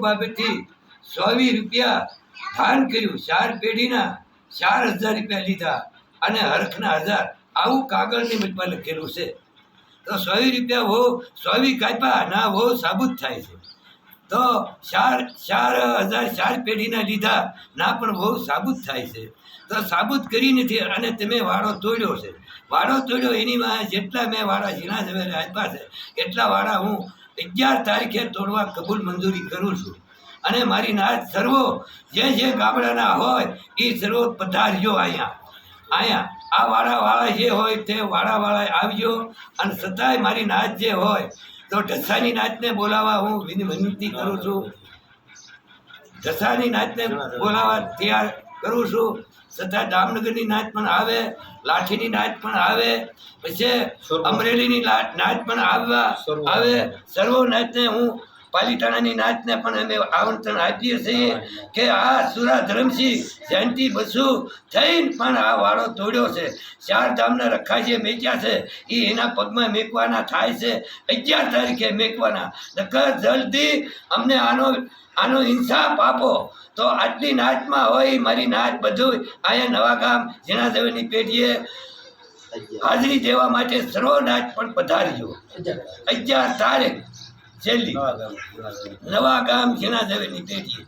બાબતથી સોવી રૂપિયા દાન કર્યું. ચાર પેઢીના ચાર હજાર રૂપિયા લીધા અને હરખના હજાર. આવું કાગળની મજમાં લખેલું છે. તો સોવી રૂપિયા હો, સોવી કાપ્યા, ના હો, સાબુત થાય છે. તો ચાર ચાર હજાર ચાર પેઢીના લીધા, ના પણ બહુ સાબુત થાય છે. તો સાબુત કરી નથી અને તમે વાળો તોડ્યો છે. વાળો તોડ્યો એની જેટલા મેં વાળા ઝીણા જમે આપ્યા છે, એટલા વાળા હું અગિયાર તારીખે તોડવા કબૂલ મંજૂરી કરું છું. અને મારી નાત સર્વો, જે જે ગામડાના હોય, એ સર્વો પધારજો અહીંયા. અહીંયા, આ વાળા વાળા જે હોય તે વાળા વાળા આવજો અને છતાંય મારી નાચ જે હોય, તો ઢસાની નાચને બોલાવવા હું વિન- વિનંતી કરું છું. ઢસાની નાચને બોલાવવા તૈયાર કરું છું. છતાં જામનગરની નાચ પણ આવે લાઠીની નાચ પણ આવે પછી અમરેલીની નાચ પણ આવવા આવે. સર્વો નાચને હું પાલીતાણાની નાચને પણ અમે આમંત્રણ આપીએ છીએ કે આ સુરા ધરમસિંહ જયંતિ બસુ થઈને પણ આ વાળો તોડ્યો છે. ચાર ધામના રખાશે મેચ્યા છે. એ એના પગમાં મેકવાના થાય છે. અગિયાર તારીખે મેકવાના. નકર જલ્દી અમને આનો આનો ઇન્સાફ આપો. તો આટલી નાચમાં હોય મારી નાચ બધું અહીંયા નવા ગામ જીણાદેવની પેઢીએ હાજરી દેવા માટે સર્વ નાચ પણ પધારજો અગિયાર તારીખ. છેલ્લી નવા ગામ ઝીણા દેવની પેઢીએ